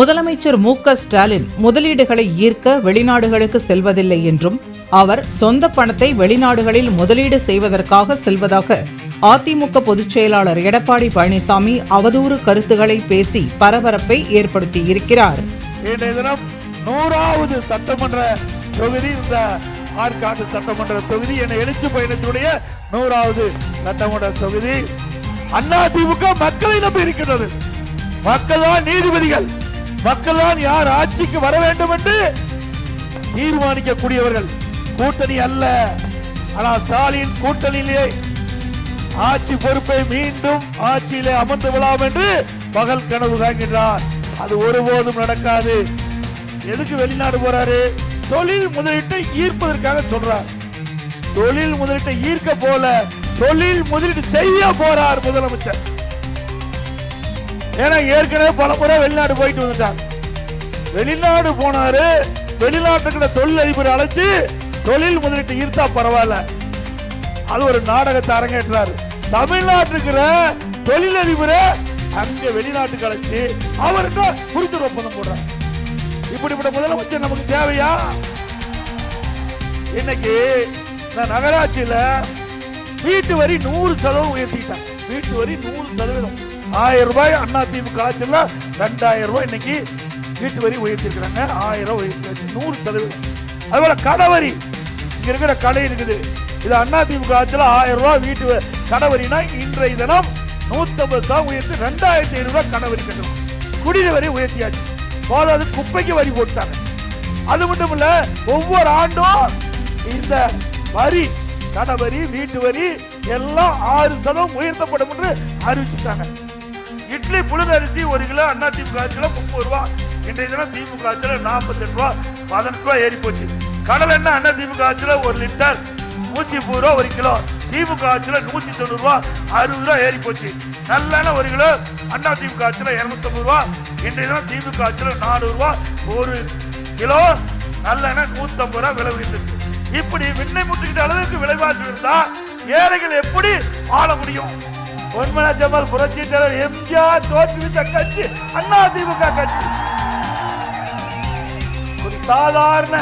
முதலமைச்சர் மு க ஸ்டாலின் முதலீடுகளை ஈர்க்க வெளிநாடுகளுக்கு செல்வதில்லை என்றும் அவர் சொந்த பணத்தை வெளிநாடுகளில் முதலீடு செய்வதற்காக செல்வதாக அதிமுக பொதுச் செயலாளர் எடப்பாடி பழனிசாமி அவதூறு கருத்துக்களை பேசி பரபரப்பை ஏற்படுத்தியிருக்கிறார். இருக்கிறார் நூறாவது சட்டமன்ற தொகுதி இந்த ஆற்காடு சட்டமன்ற தொகுதி என எழுச்சி பயணத்துடைய நூறாவது சட்டமன்ற தொகுதி. அண்ணா மக்களை நம்பி இருக்கின்றது. மக்கள் தான் நீதிபதிகள். மக்கள் தான் யார் ஆட்சிக்கு வர வேண்டும் என்று தீர்மானிக்கக்கூடியவர்கள் கூட்டணி அல்ல. ஆனால் ஸ்டாலின் கூட்டணியிலே ஆட்சி பொறுப்பை மீண்டும் ஆட்சியிலே அமர்ந்து விடலாம் என்று பகல் கனவு காண்கின்றார். அது ஒருபோதும் நடக்காது. எதுக்கு வெளிநாடு போறாரு? தொழில் முதலீட்டை ஈர்ப்பதற்காக சொல்றார். தொழில் முதலீட்டை ஈர்க்க போல தொழில் முதலீடு செய்ய போறார் முதலமைச்சர். ஏன்னா ஏற்கனவே பல முறை வெளிநாடு போயிட்டு வந்துட்டார் வெளிநாடு போனாரு வெளிநாட்டுக்குள்ள தொழில் அதிபர் அழைச்சு தொழில் முதலீட்டு ஈர்த்தா பரவாயில்ல. அது ஒரு நாடகத்தை அரங்கேற்றாரு. தமிழ்நாட்டுக்கிற தொழிலதிபரை அங்க வெளிநாட்டுக்கு அழைச்சு அவருக்கு புரிந்துணர்வு ஒப்பந்தம் போடுறாரு. இப்படிப்பட்ட முதலமைச்சர் நமக்கு தேவையா? இன்னைக்கு நான் நகராட்சியில வீட்டு வரி நூறு சதவீதம் உயர்த்திட்டாங்க வீட்டு வரி நூறு சதவீதம். ஆயிரம் ரூபாய் அண்ணா திமுக ஆட்சியில் ரெண்டாயிரம் ரூபாய் இன்னைக்கு வீட்டு வரி உயர்த்திருக்கிறாங்க. ஆயிரம் ரூபாய் உயர்த்தி நூறு சதவீதம். அதுபோல கடவரி இங்கே இங்க இருக்கிற கடை இருக்குது. இது அண்ணா திமுக ஆட்சியில் ஆயிரம் ரூபாய் வீட்டு கடவரினா இன்றைய தினம் நூற்றம்பது ரூபாய் உயர்த்தி ரெண்டாயிரத்தி ஐநூறு ரூபாய் கடை கட்டணும். குடிநீர் வரி உயர்த்தியாச்சு. போதாது குப்பைக்கு வரி போட்டாங்க. அது மட்டும் இல்ல ஒவ்வொரு ஆண்டும் இந்த வரி கடை வரி வீட்டு வரி எல்லாம் ஆறு சதவீதம் உயர்த்தப்படும் என்று அறிவிச்சுட்டாங்க இட்லி புழுங்க அரிசி ஒரு கிலோ அண்ணா திமுக ஆட்சியில் முப்பது ரூபா. இன்றைய தினம் திமுக ஆட்சியில் நாற்பத்தெட்டு ரூபா பதினெட்டு ரூபா ஏறி போச்சு. கடல் எண்ணெய் அண்ணா திமுக ஆட்சியில் ஒரு லிட்டர் நூத்தி முப்பது ரூபா ஒரு கிலோ. திமுக ஆட்சியில் நூத்தி தொண்ணூறு ரூபா அறுபது ரூபா ஏறி போச்சு. நல்லெண்ணெய் ஒரு கிலோ அண்ணா திமுக ஆட்சியில் இருநூத்தம்பது ரூபா. இன்றைய தினம் திமுக ஆட்சியில் நானூறு ரூபா ஒரு கிலோ நல்லெண்ணெய் நூத்தம்பது ரூபா விலை உயர்ந்திருக்கு இப்படி விண்ணை முட்டுக்கிட்ட அளவுக்கு விலைவாசி இருந்தா ஏழைகள் எப்படி வாழ முடியும்? பொன்மன ஜமால் புரட்சி தலைவர் எம்ஜிஆர் தோற்றுவித்த கட்சி அண்ணா திமுக கட்சி. ஒரு சாதாரண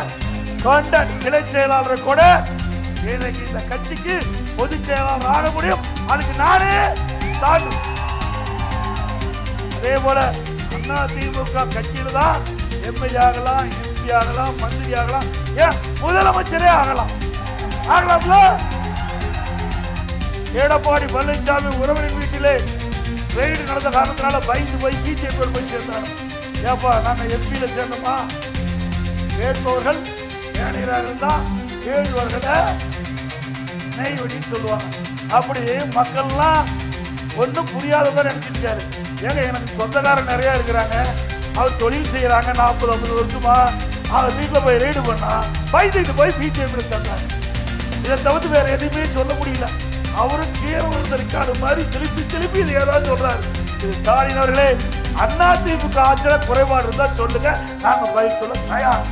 தொண்டன் கிளை செயலாளர் கூட இன்னைக்கு இந்த கட்சிக்கு பொதுச் செயலாளர் ஆக முடியும். அதுக்கு நானே சான்று. அதே போல அண்ணா திமுக கட்சியில தான் எம்எல்ஏ ஆகலாம் எம்பி ஆகலாம் மந்திரி ஆகலாம் ஏன் முதலமைச்சரே ஆகலாம். ஆகலாம்ல? எடப்பாடி பழனிசாமி உறவின் வீட்டிலே ரெய்டு நடந்த காரணத்தினால பயந்து போய் பிஜேபி போய் சேர்ந்தாங்க ஏப்பா நாங்க எம்பியில சேர்ந்தோமா? வேட்பவர்கள் மேனேஜராக இருந்தா கேள்வர்களை நெய் வெடின்னு சொல்லுவாங்க. அப்படி மக்கள்லாம் ஒன்றும் புரியாத மாதிரி நினைச்சிருக்காரு. ஏங்க எனக்கு சொந்தக்காரர் நிறையா இருக்கிறாங்க. அவர் தொழில் செய்கிறாங்க நாற்பது ஐம்பது வருஷமா. அவர் வீட்டில் போய் ரெய்டு பண்ணா பயந்துக்கிட்டு போய் பிஜேபி தந்தாங்க இதை தவிர்த்து வேற எதுவுமே சொல்ல முடியல. அவரும் கீழே விழுந்த மாதிரி திருப்பி திருப்பி இது ஏதாவது சொல்றாரு. இது ஸ்டாலின் அவர்களே அண்ணா திமுக ஆட்சியில குறைபாடு இருந்தா சொல்லுங்க. நாங்க பதில் சொல்ல தயார்.